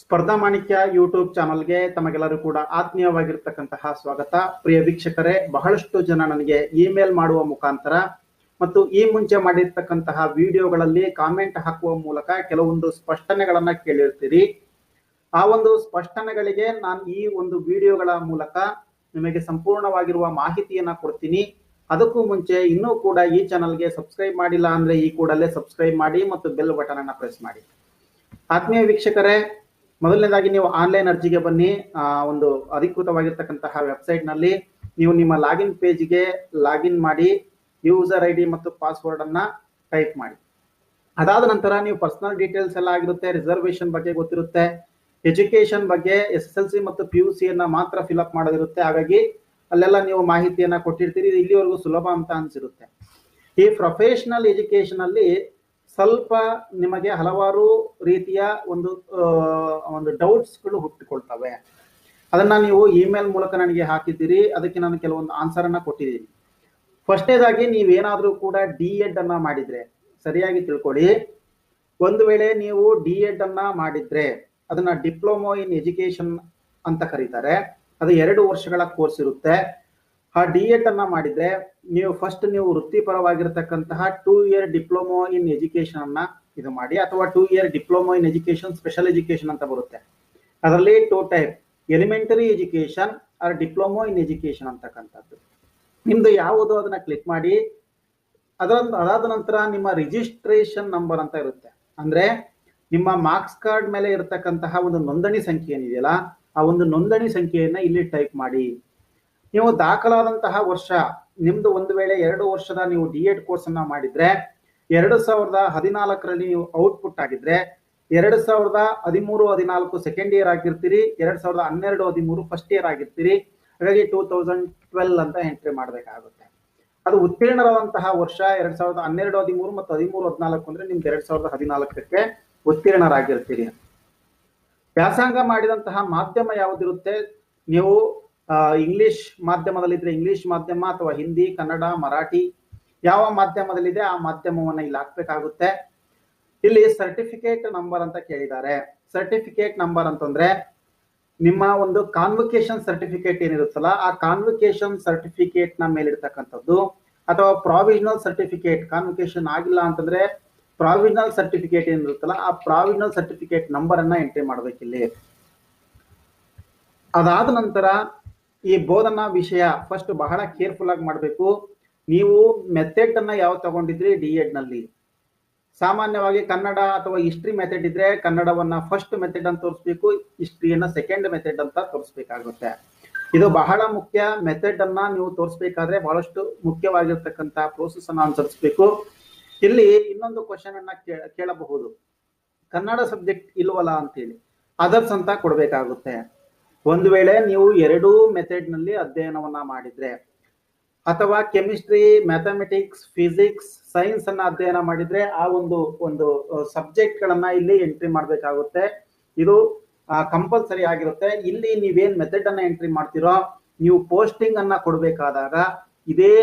ಸ್ಪರ್ಧಾ ಮಾಣಿಕ್ಯ ಯೂಟ್ಯೂಬ್ ಚಾನಲ್ಗೆ ತಮಗೆಲ್ಲರೂ ಕೂಡ ಆತ್ಮೀಯವಾಗಿರ್ತಕ್ಕಂತಹ ಸ್ವಾಗತ. ಪ್ರಿಯ ವೀಕ್ಷಕರೇ, ಬಹಳಷ್ಟು ಜನ ನನಗೆ ಇಮೇಲ್ ಮಾಡುವ ಮುಖಾಂತರ ಮತ್ತು ಈ ಮುಂಚೆ ಮಾಡಿರ್ತಕ್ಕಂತಹ ವಿಡಿಯೋಗಳಲ್ಲಿ ಕಾಮೆಂಟ್ ಹಾಕುವ ಮೂಲಕ ಕೆಲವೊಂದು ಸ್ಪಷ್ಟನೆಗಳನ್ನ ಕೇಳಿರ್ತೀರಿ. ಆ ಒಂದು ಸ್ಪಷ್ಟನೆಗಳಿಗೆ ನಾನು ಈ ಒಂದು ವಿಡಿಯೋಗಳ ಮೂಲಕ ನಿಮಗೆ ಸಂಪೂರ್ಣವಾಗಿರುವ ಮಾಹಿತಿಯನ್ನ ಕೊಡ್ತೀನಿ. ಅದಕ್ಕೂ ಮುಂಚೆ ಇನ್ನೂ ಕೂಡ ಈ ಚಾನಲ್ಗೆ ಸಬ್ಸ್ಕ್ರೈಬ್ ಮಾಡಿಲ್ಲ ಅಂದ್ರೆ ಈ ಕೂಡಲೇ ಸಬ್ಸ್ಕ್ರೈಬ್ ಮಾಡಿ ಮತ್ತು ಬೆಲ್ ಬಟನ್ ಅನ್ನ ಪ್ರೆಸ್ ಮಾಡಿ. ಆತ್ಮೀಯ ವೀಕ್ಷಕರೇ ಮೊದಲನೇದಾಗಿ ನೀವು ಆನ್ಲೈನ್ ಅರ್ಜಿಗೆ ಬನ್ನಿ. ಒಂದು ಅಧಿಕೃತವಾಗಿರ್ತಕ್ಕಂತಹ ವೆಬ್ಸೈಟ್ನಲ್ಲಿ ನೀವು ನಿಮ್ಮ ಲಾಗಿನ್ ಪೇಜ್ಗೆ ಲಾಗಿನ್ ಮಾಡಿ ಯೂಸರ್ ಐ ಡಿ ಮತ್ತು ಪಾಸ್ವರ್ಡ್ ಅನ್ನ ಟೈಪ್ ಮಾಡಿ. ಅದಾದ ನಂತರ ನೀವು ಪರ್ಸನಲ್ ಡೀಟೇಲ್ಸ್ ಎಲ್ಲ ಆಗಿರುತ್ತೆ ರಿಸರ್ವೇಶನ್ ಬಗ್ಗೆ ಗೊತ್ತಿರುತ್ತೆ ಎಜುಕೇಶನ್ ಬಗ್ಗೆ ಎಸ್ ಎಸ್ ಎಲ್ ಸಿ ಮತ್ತು ಪಿ ಯು ಸಿಯನ್ನ ಮಾತ್ರ ಫಿಲ್ಅಪ್ ಮಾಡೋದಿರುತ್ತೆ. ಹಾಗಾಗಿ ಅಲ್ಲೆಲ್ಲ ನೀವು ಮಾಹಿತಿಯನ್ನ ಕೊಟ್ಟಿರ್ತೀರಿ, ಇಲ್ಲಿವರೆಗೂ ಸುಲಭ ಅಂತ ಅನ್ಸಿರುತ್ತೆ. ಈ ಪ್ರೊಫೆಷನಲ್ ಎಜುಕೇಶನ್ ಅಲ್ಲಿ ಸ್ವಲ್ಪ ನಿಮಗೆ ಹಲವಾರು ರೀತಿಯ ಒಂದು ಒಂದು ಡೌಟ್ಸ್ಗಳು ಹುಟ್ಟಿಕೊಳ್ತವೆ. ಅದನ್ನ ನೀವು ಇಮೇಲ್ ಮೂಲಕ ನನಗೆ ಹಾಕಿದ್ದೀರಿ. ಅದಕ್ಕೆ ನಾನು ಕೆಲವೊಂದು ಆನ್ಸರ್ ಅನ್ನ ಕೊಟ್ಟಿದ್ದೀನಿ. ಫಸ್ಟೇದಾಗಿ ನೀವೇನಾದರೂ ಕೂಡ ಡಿ ಎಡ್ ಅನ್ನ ಮಾಡಿದ್ರೆ, ಸರಿಯಾಗಿ ತಿಳ್ಕೊಳ್ಳಿ. ಒಂದು ವೇಳೆ ನೀವು ಡಿ ಎಡ್ ಅನ್ನ ಮಾಡಿದ್ರೆ, ಅದನ್ನ ಡಿಪ್ಲೊಮೊ ಇನ್ ಎಜುಕೇಶನ್ ಅಂತ ಕರೀತಾರೆ. ಅದು ಎರಡು ವರ್ಷಗಳ ಕೋರ್ಸ್ ಇರುತ್ತೆ. ಆ ಡಿ ಎಡ್ ಅನ್ನ ಮಾಡಿದ್ರೆ ನೀವು ಫಸ್ಟ್ ನೀವು ವೃತ್ತಿಪರವಾಗಿರ್ತಕ್ಕಂತಹ two year diploma in education ಅನ್ನ ಇದು ಮಾಡಿ ಅಥವಾ two year diploma in education special education ಅಂತ ಬರುತ್ತೆ. ಅದರಲ್ಲಿ two type elementary education or diploma in education ಅಂತಕ್ಕಂಥದ್ದು. ನಿಮ್ದು ಯಾವುದು ಅದನ್ನ ಕ್ಲಿಕ್ ಮಾಡಿ ಅದರ ಅದಾದ ನಂತರ ನಿಮ್ಮ ರಿಜಿಸ್ಟ್ರೇಷನ್ ನಂಬರ್ ಅಂತ ಇರುತ್ತೆ. ಅಂದ್ರೆ ನಿಮ್ಮ ಮಾರ್ಕ್ಸ್ ಕಾರ್ಡ್ ಮೇಲೆ ಇರತಕ್ಕಂತಹ ಒಂದು ನೋಂದಣಿ ಸಂಖ್ಯೆ ಏನಿದೆಯಲ್ಲ, ಆ ಒಂದು ನೋಂದಣಿ ಸಂಖ್ಯೆಯನ್ನ ಇಲ್ಲಿ ಟೈಪ್ ಮಾಡಿ. ನೀವು ದಾಖಲಾದಂತಹ ವರ್ಷ, ನಿಮ್ದು ಒಂದು ವೇಳೆ ಎರಡು ವರ್ಷದ ನೀವು ಡಿ ಎಡ್ ಕೋರ್ಸ್ ಅನ್ನ ಮಾಡಿದ್ರೆ, ಎರಡು ಸಾವಿರದ ಹದಿನಾಲ್ಕರಲ್ಲಿ ನೀವು ಔಟ್ಪುಟ್ ಆಗಿದ್ರೆ, ಎರಡು ಸಾವಿರದ ಹದಿಮೂರು, ಹದಿನಾಲ್ಕು ಸೆಕೆಂಡ್ ಇಯರ್ ಆಗಿರ್ತೀರಿ, ಎರಡು ಸಾವಿರದ ಹನ್ನೆರಡು, ಹದಿಮೂರು ಫಸ್ಟ್ ಇಯರ್ ಆಗಿರ್ತೀರಿ. ಹಾಗಾಗಿ ಟೂ ತೌಸಂಡ್ ಟ್ವೆಲ್ ಅಂತ ಎಂಟ್ರಿ ಮಾಡಬೇಕಾಗುತ್ತೆ. ಅದು ಉತ್ತೀರ್ಣರಾದಂತಹ ವರ್ಷ ಎರಡ್ ಸಾವಿರದ ಹನ್ನೆರಡು, ಹದಿಮೂರು ಮತ್ತು ಹದಿಮೂರು, ಹದಿನಾಲ್ಕು ಅಂದ್ರೆ ನಿಮ್ಗೆ ಎರಡು ಸಾವಿರದ ಹದಿನಾಲ್ಕಕ್ಕೆ ಉತ್ತೀರ್ಣರಾಗಿರ್ತೀರಿ. ವ್ಯಾಸಂಗ ಮಾಡಿದಂತಹ ಮಾಧ್ಯಮ ಯಾವುದಿರುತ್ತೆ? ನೀವು ಇಂಗ್ಲಿಷ್ ಮಾಧ್ಯಮದಲ್ಲಿದ್ರೆ ಇಂಗ್ಲಿಷ್ ಮಾಧ್ಯಮ ಅಥವಾ ಹಿಂದಿ, ಕನ್ನಡ, ಮರಾಠಿ ಯಾವ ಮಾಧ್ಯಮದಲ್ಲಿದೆ ಆ ಮಾಧ್ಯಮವನ್ನ ಇಲ್ಲಿ ಹಾಕ್ಬೇಕಾಗುತ್ತೆ. ಇಲ್ಲಿ ಸರ್ಟಿಫಿಕೇಟ್ ನಂಬರ್ ಅಂತ ಕೇಳಿದ್ದಾರೆ. ಸರ್ಟಿಫಿಕೇಟ್ ನಂಬರ್ ಅಂತಂದ್ರೆ ನಿಮ್ಮ ಒಂದು ಕಾನ್ವೊಕೇಶನ್ ಸರ್ಟಿಫಿಕೇಟ್ ಏನಿರುತ್ತಲ್ಲ, ಆ ಕಾನ್ವೊಕೇಶನ್ ಸರ್ಟಿಫಿಕೇಟ್ನ ಮೇಲಿರ್ತಕ್ಕಂಥದ್ದು ಅಥವಾ ಪ್ರಾವಿಷನಲ್ ಸರ್ಟಿಫಿಕೇಟ್ ಕಾನ್ವೊಕೇಶನ್ ಆಗಿಲ್ಲ ಅಂತಂದ್ರೆ ಪ್ರಾವಿಷನಲ್ ಸರ್ಟಿಫಿಕೇಟ್ ಏನಿರುತ್ತಲ್ಲ, ಆ ಪ್ರಾವಿಷನಲ್ ಸರ್ಟಿಫಿಕೇಟ್ ನಂಬರ್ ಅನ್ನ ಎಂಟ್ರಿ ಮಾಡ್ಬೇಕಿಲ್ಲಿ. ಅದಾದ ನಂತರ ಈ ಬೋಧನಾ ವಿಷಯ ಫಸ್ಟ್ ಬಹಳ ಕೇರ್ಫುಲ್ ಆಗಿ ಮಾಡಬೇಕು. ನೀವು ಮೆಥಡ್ ಅನ್ನ ಯಾವ ತಗೊಂಡಿದ್ರಿ ಡಿ ಎಡ್ನಲ್ಲಿ? ಸಾಮಾನ್ಯವಾಗಿ ಕನ್ನಡ ಅಥವಾ ಹಿಸ್ಟ್ರಿ ಮೆಥಡ್ ಇದ್ರೆ ಕನ್ನಡವನ್ನ ಫಸ್ಟ್ ಮೆಥಡ್ ಅಂತ ತೋರಿಸ್ಬೇಕು ಹಿಸ್ಟ್ರಿಯನ್ನ ಸೆಕೆಂಡ್ ಮೆಥಡ್ ಅಂತ ತೋರಿಸ್ಬೇಕಾಗುತ್ತೆ. ಇದು ಬಹಳ ಮುಖ್ಯ ಮೆಥಡ್ ಅನ್ನ ನೀವು ತೋರಿಸ್ಬೇಕಾದ್ರೆ ಬಹಳಷ್ಟು ಮುಖ್ಯವಾಗಿರ್ತಕ್ಕಂತ ಪ್ರೋಸೆಸ್ ಅನ್ನ ಅನುಸರಿಸಬೇಕು. ಇಲ್ಲಿ ಇನ್ನೊಂದು ಕ್ವಶನ್ ಅನ್ನ ಕೇಳಬಹುದು. ಕನ್ನಡ ಸಬ್ಜೆಕ್ಟ್ ಇಲ್ವಲ್ಲ ಅಂತೇಳಿ. ಅದರ್ಸ್ ಅಂತ ಕೊಡ್ಬೇಕಾಗುತ್ತೆ. ಒಂದು ವೇಳೆ ನೀವು ಎರಡೂ ಮೆಥಡ್ನಲ್ಲಿ ಅಧ್ಯಯನವನ್ನ ಮಾಡಿದ್ರೆ, ಅಥವಾ ಕೆಮಿಸ್ಟ್ರಿ ಮ್ಯಾಥಮೆಟಿಕ್ಸ್ ಫಿಸಿಕ್ಸ್ ಸೈನ್ಸ್ ಅನ್ನ ಅಧ್ಯಯನ ಮಾಡಿದ್ರೆ ಆ ಒಂದು ಒಂದು ಸಬ್ಜೆಕ್ಟ್ ಗಳನ್ನ ಇಲ್ಲಿ ಎಂಟ್ರಿ ಮಾಡಬೇಕಾಗುತ್ತೆ. ಇದು ಕಂಪಲ್ಸರಿ ಆಗಿರುತ್ತೆ. ಇಲ್ಲಿ ನೀವೇನ್ ಮೆಥಡ್ ಅನ್ನ ಎಂಟ್ರಿ ಮಾಡ್ತೀರೋ, ನೀವು ಪೋಸ್ಟಿಂಗ್ ಅನ್ನ ಕೊಡಬೇಕಾದಾಗ, ಇದೇ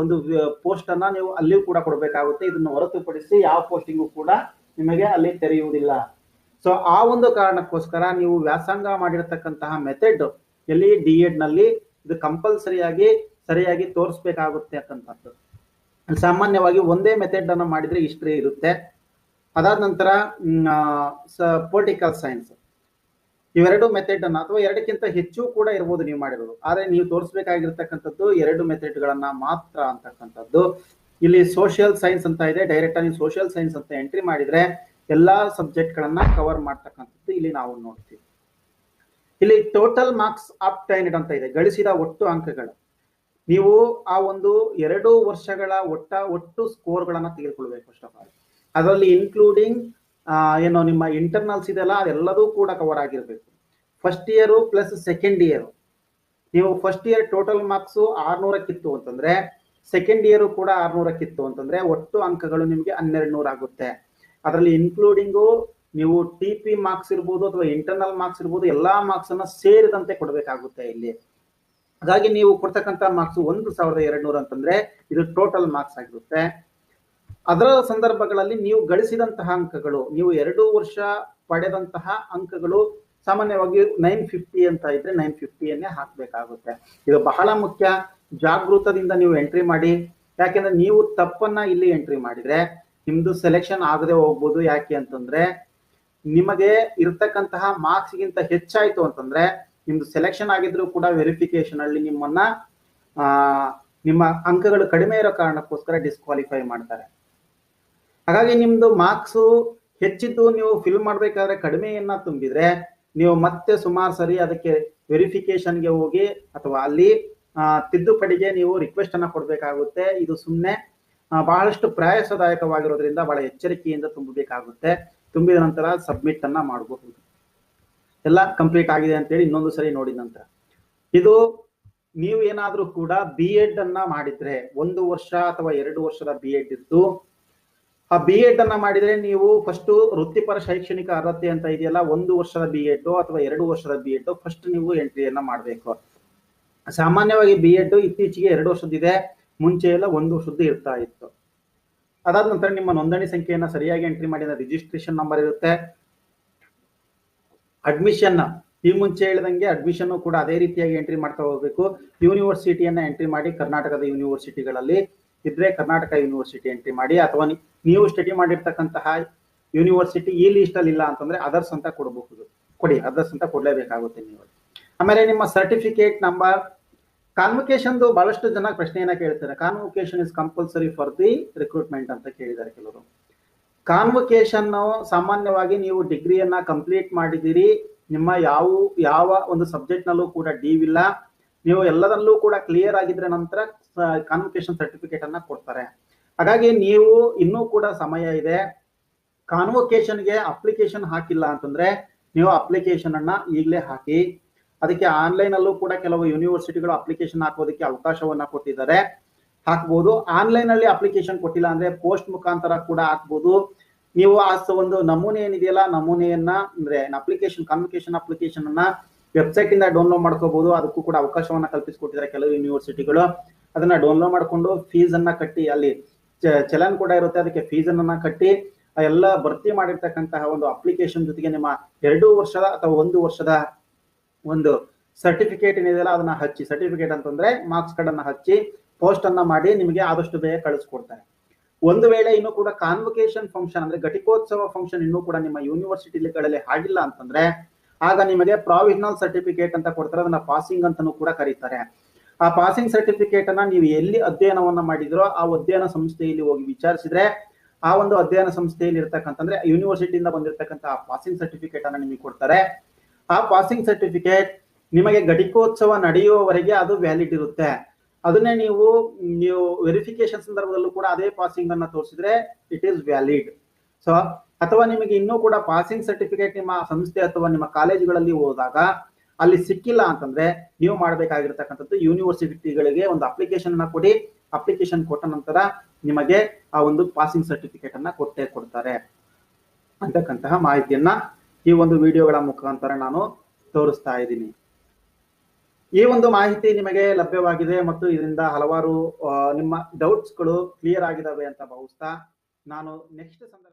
ಒಂದು ಪೋಸ್ಟ್ ಅನ್ನ ನೀವು ಅಲ್ಲಿಯೂ ಕೂಡ ಕೊಡಬೇಕಾಗುತ್ತೆ. ಇದನ್ನು ಹೊರತುಪಡಿಸಿ ಯಾವ ಪೋಸ್ಟಿಂಗು ಕೂಡ ನಿಮಗೆ ಅಲ್ಲಿ ತೆರೆಯುವುದಿಲ್ಲ. ಸೊ ಆ ಒಂದು ಕಾರಣಕ್ಕೋಸ್ಕರ ನೀವು ವ್ಯಾಸಂಗ ಮಾಡಿರತಕ್ಕಂತಹ ಮೆಥಡ್ ಎಲ್ಲಿ ಡಿ ಎಡ್ನಲ್ಲಿ ಇದು ಕಂಪಲ್ಸರಿಯಾಗಿ ಸರಿಯಾಗಿ ತೋರಿಸ್ಬೇಕಾಗುತ್ತೆ ಅಂತಂಥದ್ದು ಸಾಮಾನ್ಯವಾಗಿ ಒಂದೇ ಮೆಥಡ್ ಅನ್ನು ಮಾಡಿದ್ರೆ ಹಿಸ್ಟ್ರಿ ಇರುತ್ತೆ. ಅದಾದ ನಂತರ ಪೊಲಿಟಿಕಲ್ ಸೈನ್ಸ್ ಇವೆರಡು ಮೆಥಡ್ ಅನ್ನ ಅಥವಾ ಎರಡಕ್ಕಿಂತ ಹೆಚ್ಚು ಕೂಡ ಇರ್ಬೋದು ನೀವು ಮಾಡಿರೋದು. ಆದರೆ ನೀವು ತೋರಿಸ್ಬೇಕಾಗಿರ್ತಕ್ಕಂಥದ್ದು ಎರಡು ಮೆಥಡ್ ಗಳನ್ನ ಮಾತ್ರ ಅಂತಕ್ಕಂಥದ್ದು. ಇಲ್ಲಿ ಸೋಷಿಯಲ್ ಸೈನ್ಸ್ ಅಂತ ಇದೆ. ಡೈರೆಕ್ಟ್ ಆಗಿ ಸೋಷಿಯಲ್ ಸೈನ್ಸ್ ಅಂತ ಎಂಟ್ರಿ ಮಾಡಿದ್ರೆ ಎಲ್ಲಾ ಸಬ್ಜೆಕ್ಟ್ ಗಳನ್ನ ಕವರ್ ಮಾಡ್ತಕ್ಕಂಥದ್ದು ಇಲ್ಲಿ ನಾವು ನೋಡ್ತೀವಿ. ಇಲ್ಲಿ ಟೋಟಲ್ ಮಾರ್ಕ್ಸ್ ಅಪ್ಟೈನ್ಡ್ ಅಂತ ಇದೆ. ಗಳಿಸಿದ ಒಟ್ಟು ಅಂಕಗಳು. ನೀವು ಆ ಒಂದು ಎರಡು ವರ್ಷಗಳ ಒಟ್ಟ ಒಟ್ಟು ಸ್ಕೋರ್ಗಳನ್ನು ತೆಗೆದುಕೊಳ್ಬೇಕು ಫಸ್ಟ್ ಆಫ್ ಅದರಲ್ಲಿ ಇನ್ಕ್ಲೂಡಿಂಗ್ ಏನು ನಿಮ್ಮ ಇಂಟರ್ನಲ್ಸ್ ಇದೆಲ್ಲ ಅದೆಲ್ಲದೂ ಕೂಡ ಕವರ್ ಆಗಿರಬೇಕು. First year plus second year ನೀವು ಫಸ್ಟ್ ಇಯರ್ ಟೋಟಲ್ ಮಾರ್ಕ್ಸ್ ಆರ್ನೂರಕ್ಕಿತ್ತು ಅಂತಂದ್ರೆ ಸೆಕೆಂಡ್ ಇಯರು ಕೂಡ ಆರ್ನೂರಕ್ಕಿತ್ತು ಅಂತಂದ್ರೆ, ಒಟ್ಟು ಅಂಕಗಳು ನಿಮಗೆ ಹನ್ನೆರಡು ನೂರ ಆಗುತ್ತೆ ಅದರಲ್ಲಿ ಇನ್ಕ್ಲೂಡಿಂಗು ನೀವು ಟಿ ಪಿ ಮಾರ್ಕ್ಸ್ ಇರ್ಬೋದು ಅಥವಾ ಇಂಟರ್ನಲ್ ಮಾರ್ಕ್ಸ್ ಇರ್ಬೋದು, ಎಲ್ಲಾ ಮಾರ್ಕ್ಸ್ ಅನ್ನ ಸೇರಿದಂತೆ ಕೊಡಬೇಕಾಗುತ್ತೆ ಇಲ್ಲಿ. ಹಾಗಾಗಿ ನೀವು ಕೊಡ್ತಕ್ಕಂತ ಮಾರ್ಕ್ಸ್ ಒಂದು ಸಾವಿರದ ಎರಡು ನೂರು ಅಂತಂದ್ರೆ ಇದು ಟೋಟಲ್ ಮಾರ್ಕ್ಸ್ ಆಗಿರುತ್ತೆ. ಅದರ ಸಂದರ್ಭಗಳಲ್ಲಿ ನೀವು ಗಳಿಸಿದಂತಹ ಅಂಕಗಳು, ನೀವು ಎರಡು ವರ್ಷ ಪಡೆದಂತಹ ಅಂಕಗಳು ಸಾಮಾನ್ಯವಾಗಿ ನೈನ್ ಫಿಫ್ಟಿ ಅಂತ ಇದ್ರೆ ನೈನ್ ಫಿಫ್ಟಿಯನ್ನೇ ಹಾಕಬೇಕಾಗುತ್ತೆ. ಇದು ಬಹಳ ಮುಖ್ಯ. ಜಾಗೃತದಿಂದ ನೀವು ಎಂಟ್ರಿ ಮಾಡಿ. ಯಾಕೆಂದ್ರೆ ನೀವು ತಪ್ಪನ್ನ ಇಲ್ಲಿ ಎಂಟ್ರಿ ಮಾಡಿದ್ರೆ ನಿಮ್ದು ಸೆಲೆಕ್ಷನ್ ಆಗದೆ ಹೋಗ್ಬೋದು ಯಾಕೆ ಅಂತಂದ್ರೆ, ನಿಮಗೆ ಇರ್ತಕ್ಕಂತಹ ಮಾರ್ಕ್ಸ್ ಗಿಂತ ಹೆಚ್ಚಾಯ್ತು ಅಂತಂದ್ರೆ, ನಿಮ್ದು ಸೆಲೆಕ್ಷನ್ ಆಗಿದ್ರು ಕೂಡ ವೆರಿಫಿಕೇಶನ್ ಅಲ್ಲಿ ನಿಮ್ಮನ್ನ ನಿಮ್ಮ ಅಂಕಗಳು ಕಡಿಮೆ ಇರೋ ಕಾರಣಕ್ಕೋಸ್ಕರ ಡಿಸ್ಕ್ವಾಲಿಫೈ ಮಾಡ್ತಾರೆ. ಹಾಗಾಗಿ ನಿಮ್ದು ಮಾರ್ಕ್ಸ್ ಹೆಚ್ಚಿದ್ದು ನೀವು ಫಿಲ್ ಮಾಡಬೇಕಾದ್ರೆ ಕಡಿಮೆಯನ್ನ ತುಂಬಿದ್ರೆ, ನೀವು ಮತ್ತೆ ಸುಮಾರು ಸರಿ ಅದಕ್ಕೆ ವೆರಿಫಿಕೇಶನ್ಗೆ ಹೋಗಿ ಅಥವಾ ಅಲ್ಲಿ ತಿದ್ದುಪಡಿಗೆ ನೀವು ರಿಕ್ವೆಸ್ಟ್ ಅನ್ನ ಕೊಡಬೇಕಾಗುತ್ತೆ. ಇದು ಸುಮ್ಮನೆ ಬಹಳಷ್ಟು ಪ್ರಯಾಸದಾಯಕವಾಗಿರೋದ್ರಿಂದ ಬಹಳ ಎಚ್ಚರಿಕೆಯಿಂದ ತುಂಬಬೇಕಾಗುತ್ತೆ. ತುಂಬಿದ ನಂತರ ಸಬ್ಮಿಟ್ ಅನ್ನ ಮಾಡಬಹುದು ಎಲ್ಲ ಕಂಪ್ಲೀಟ್ ಆಗಿದೆ ಅಂತೇಳಿ ಇನ್ನೊಂದು ಸರಿ ನೋಡಿದ ನಂತರ. ಇದು ನೀವು ಏನಾದರೂ ಕೂಡ ಬಿ ಎಡ್ ಅನ್ನ ಮಾಡಿದ್ರೆ, ಒಂದು ವರ್ಷ ಅಥವಾ ಎರಡು ವರ್ಷದ ಬಿ ಎಡ್ ಇದ್ದು, ಆ ಬಿ ಎಡ್ ಅನ್ನ ಮಾಡಿದ್ರೆ ನೀವು ಫಸ್ಟ್ ವೃತ್ತಿಪರ ಶೈಕ್ಷಣಿಕ ಅರ್ಹತೆ ಅಂತ ಇದೆಯಲ್ಲ, ಒಂದು ವರ್ಷದ ಬಿ ಎಡ್ ಅಥವಾ ಎರಡು ವರ್ಷದ ಬಿ ಎಡ್ ಫಸ್ಟ್ ನೀವು ಎಂಟ್ರಿಯನ್ನ ಮಾಡಬೇಕು. ಸಾಮಾನ್ಯವಾಗಿ ಬಿ ಎಡ್ ಇತ್ತೀಚೆಗೆ ಎರಡು ವರ್ಷದಿದೆ ಮುಂಚೆ ಎಲ್ಲ ಒಂದು ವರ್ಷದ್ದು ಇರ್ತಾ ಇತ್ತು. ಅದಾದ ನಂತರ ನಿಮ್ಮ ನೋಂದಣಿ ಸಂಖ್ಯೆಯನ್ನು ಸರಿಯಾಗಿ ಎಂಟ್ರಿ ಮಾಡಿದ ರಿಜಿಸ್ಟ್ರೇಷನ್ ನಂಬರ್ ಇರುತ್ತೆ. ಅಡ್ಮಿಷನ್ ಈ ಮುಂಚೆ ಹೇಳಿದಂಗೆ ಅಡ್ಮಿಷನ್ ಕೂಡ ಅದೇ ರೀತಿಯಾಗಿ ಎಂಟ್ರಿ ಮಾಡ್ತಾ ಹೋಗ್ಬೇಕು. ಯೂನಿವರ್ಸಿಟಿಯನ್ನ ಎಂಟ್ರಿ ಮಾಡಿ ಕರ್ನಾಟಕದ ಯೂನಿವರ್ಸಿಟಿಗಳಲ್ಲಿ ಇದ್ರೆ ಕರ್ನಾಟಕ ಯೂನಿವರ್ಸಿಟಿ ಎಂಟ್ರಿ ಮಾಡಿ, ಅಥವಾ ನೀವು ಸ್ಟಡಿ ಮಾಡಿರ್ತಕ್ಕಂತಹ ಯೂನಿವರ್ಸಿಟಿ ಈ ಲಿಸ್ಟ್ ಅಲ್ಲಿ ಇಲ್ಲ ಅಂತಂದ್ರೆ ಅದರ್ಸ್ ಅಂತ ಕೊಡಬಹುದು. ಕೊಡಿ ಅದರ್ಸ್ ಅಂತ ಕೊಡಲೇಬೇಕಾಗುತ್ತೆ ನೀವು. ಆಮೇಲೆ ನಿಮ್ಮ ಸರ್ಟಿಫಿಕೇಟ್ ನಂಬರ್ ಕಾನ್ವೊಕೇಶನ್ದು ಬಹಳಷ್ಟು ಜನ ಪ್ರಶ್ನೆಯನ್ನ ಕೇಳ್ತಾರೆ convocation is compulsory for the recruitment ಅಂತ ಕೇಳಿದ್ದಾರೆ ಕೆಲವರು. ಕಾನ್ವೊಕೇಶನ್ ಸಾಮಾನ್ಯವಾಗಿ ನೀವು ಡಿಗ್ರಿಯನ್ನ ಕಂಪ್ಲೀಟ್ ಮಾಡಿದಿರಿ ನಿಮ್ಮ ಯಾವ ಯಾವ ಒಂದು ಸಬ್ಜೆಕ್ಟ್ ನಲ್ಲೂ ಕೂಡ ಡೀವ್ ಇಲ್ಲ. ನೀವು ಎಲ್ಲದರಲ್ಲೂ ಕೂಡ ಕ್ಲಿಯರ್ ಆಗಿದ್ರೆ ನಂತರ ಕಾನ್ವೊಕೇಶನ್ ಸರ್ಟಿಫಿಕೇಟ್ ಅನ್ನ ಕೊಡ್ತಾರೆ. ಹಾಗಾಗಿ ನೀವು ಇನ್ನೂ ಕೂಡ ಸಮಯ ಇದೆ. ಕಾನ್ವೊಕೇಶನ್ಗೆ ಅಪ್ಲಿಕೇಶನ್ ಹಾಕಿಲ್ಲ ಅಂತಂದ್ರೆ ನೀವು ಅಪ್ಲಿಕೇಶನ್ ಅನ್ನ ಈಗಲೇ ಹಾಕಿ ಅದಕ್ಕೆ ಆನ್ಲೈನ್ ಅಲ್ಲೂ ಕೂಡ ಕೆಲವು ಯೂನಿವರ್ಸಿಟಿಗಳು ಅಪ್ಲಿಕೇಶನ್ ಹಾಕೋದಕ್ಕೆ ಅವಕಾಶವನ್ನ ಕೊಟ್ಟಿದ್ದಾರೆ. ಹಾಕ್ಬೋದು. ಆನ್ಲೈನ್ ಅಲ್ಲಿ ಅಪ್ಲಿಕೇಶನ್ ಕೊಟ್ಟಿಲ್ಲ ಅಂದ್ರೆ ಪೋಸ್ಟ್ ಮುಖಾಂತರ ಕೂಡ ಹಾಕ್ಬೋದು. ನೀವು ಆ ಒಂದು ನಮೂನೆ ಏನಿದೆಯಲ್ಲ, ನಮೂನೆಯನ್ನ ಅಂದ್ರೆ ಅಪ್ಲಿಕೇಶನ್ ಕಮ್ಯುನಿಕೇಶನ್ ಅಪ್ಲಿಕೇಶನ್ ಅನ್ನ ವೆಬ್ಸೈಟ್ ಇಂದ ಡೌನ್ಲೋಡ್ ಮಾಡ್ಕೋಬಹುದು ಅದಕ್ಕೂ ಕೂಡ ಅವಕಾಶವನ್ನ ಕಲ್ಪಿಸಿಕೊಟ್ಟಿದ್ದಾರೆ ಕೆಲವು ಯೂನಿವರ್ಸಿಟಿಗಳು ಅದನ್ನ ಡೌನ್ಲೋಡ್ ಮಾಡಿಕೊಂಡು ಫೀಸ್ ಅನ್ನ ಕಟ್ಟಿ, ಅಲ್ಲಿ ಚಲನ್ ಕೂಡ ಇರುತ್ತೆ. ಅದಕ್ಕೆ ಫೀಸ್ ಅನ್ನ ಕಟ್ಟಿ ಎಲ್ಲ ಭರ್ತಿ ಮಾಡಿರ್ತಕ್ಕಂತಹ ಒಂದು ಅಪ್ಲಿಕೇಶನ್ ಜೊತೆಗೆ ನಿಮ್ಮ ಎರಡು ವರ್ಷದ ಅಥವಾ ಒಂದು ವರ್ಷದ ಒಂದು ಸರ್ಟಿಫಿಕೇಟ್ ಏನಿದೆಯಲ್ಲ ಅದನ್ನ ಹಚ್ಚಿ. ಸರ್ಟಿಫಿಕೇಟ್ ಅಂತಂದ್ರೆ ಮಾರ್ಕ್ಸ್ ಕಾರ್ಡ್ ಹಚ್ಚಿ ಪೋಸ್ಟ್ ಅನ್ನ ಮಾಡಿ ನಿಮಗೆ ಆದಷ್ಟು ಬೇಗ ಕಳಿಸ್ಕೊಡ್ತಾರೆ. ಒಂದು ವೇಳೆ ಇನ್ನೂ ಕೂಡ ಕಾನ್ವೊಕೇಶನ್ ಫಂಕ್ಷನ್ ಅಂದ್ರೆ ಘಟಿಕೋತ್ಸವ ಫಂಕ್ಷನ್ ಇನ್ನೂ ಕೂಡ ನಿಮ್ಮ ಯೂನಿವರ್ಸಿಟಿಗಳಲ್ಲಿ ಆಗಿಲ್ಲ ಅಂತಂದ್ರೆ, ಆಗ ನಿಮಗೆ ಪ್ರಾವಿಷನಲ್ ಸರ್ಟಿಫಿಕೇಟ್ ಅಂತ ಕೊಡ್ತಾರೆ. ಅದನ್ನ ಪಾಸಿಂಗ್ ಅಂತಾನೂ ಕೂಡ ಕರೀತಾರೆ. ಆ ಪಾಸಿಂಗ್ ಸರ್ಟಿಫಿಕೇಟ್ ಅನ್ನ ನೀವು ಎಲ್ಲಿ ಅಧ್ಯಯನವನ್ನ ಮಾಡಿದ್ರೋ ಆ ಅಧ್ಯಯನ ಸಂಸ್ಥೆಯಲ್ಲಿ ಹೋಗಿ ವಿಚಾರಿಸಿದ್ರೆ, ಆ ಒಂದು ಅಧ್ಯಯನ ಸಂಸ್ಥೆಯಲ್ಲಿ ಇರ್ತಕ್ಕಂತಂದ್ರೆ ಯೂನಿವರ್ಸಿಟಿಯಿಂದ ಬಂದಿರತಕ್ಕಂತ ಪಾಸಿಂಗ್ ಸರ್ಟಿಫಿಕೇಟ್ ಅನ್ನ ನಿಮಗೆ ಕೊಡ್ತಾರೆ. ಆ ಪಾಸಿಂಗ್ ಸರ್ಟಿಫಿಕೇಟ್ ನಿಮಗೆ ಘಟಿಕೋತ್ಸವ ನಡೆಯುವವರೆಗೆ ಅದು ವ್ಯಾಲಿಡ್ ಇರುತ್ತೆ. ಅದನ್ನೇ ನೀವು ನೀವು ವೆರಿಫಿಕೇಶನ್ ಸಂದರ್ಭದಲ್ಲೂ ಕೂಡ ಅದೇ ಪಾಸಿಂಗ್ ಅನ್ನ ತೋರಿಸಿದ್ರೆ ಇಟ್ ಈಸ್ ವ್ಯಾಲಿಡ್ ಸೊ ಅಥವಾ ನಿಮಗೆ ಇನ್ನೂ ಕೂಡ ಪಾಸಿಂಗ್ ಸರ್ಟಿಫಿಕೇಟ್ ನಿಮ್ಮ ಸಂಸ್ಥೆ ಅಥವಾ ನಿಮ್ಮ ಕಾಲೇಜುಗಳಲ್ಲಿ ಹೋದಾಗ ಅಲ್ಲಿ ಸಿಕ್ಕಿಲ್ಲ ಅಂತಂದ್ರೆ ನೀವು ಮಾಡಬೇಕಾಗಿರ್ತಕ್ಕಂಥದ್ದು ಯೂನಿವರ್ಸಿಟಿಗಳಿಗೆ ಒಂದು ಅಪ್ಲಿಕೇಶನ್ ಅನ್ನ ಕೊಡಿ. ಅಪ್ಲಿಕೇಶನ್ ಕೊಟ್ಟ ನಂತರ ನಿಮಗೆ ಆ ಒಂದು ಪಾಸಿಂಗ್ ಸರ್ಟಿಫಿಕೇಟ್ ಅನ್ನ ಕೊಟ್ಟೇ ಕೊಡ್ತಾರೆ ಅಂತಕ್ಕಂತಹ ಮಾಹಿತಿಯನ್ನ ಈ ಒಂದು ವಿಡಿಯೋಗಳ ಮುಖಾಂತರ ನಾನು ತೋರಿಸ್ತಾ ಇದ್ದೀನಿ. ಈ ಒಂದು ಮಾಹಿತಿ ನಿಮಗೆ ಲಭ್ಯವಾಗಿದೆ ಮತ್ತು ಇದರಿಂದ ಹಲವಾರು ನಿಮ್ಮ ಡೌಟ್ಸ್ಗಳು ಕ್ಲಿಯರ್ ಆಗಿದ್ದಾವೆ ಅಂತ ಭಾವಿಸ್ತಾ ನಾನು ನೆಕ್ಸ್ಟ್ ಸಂದರ್ಭ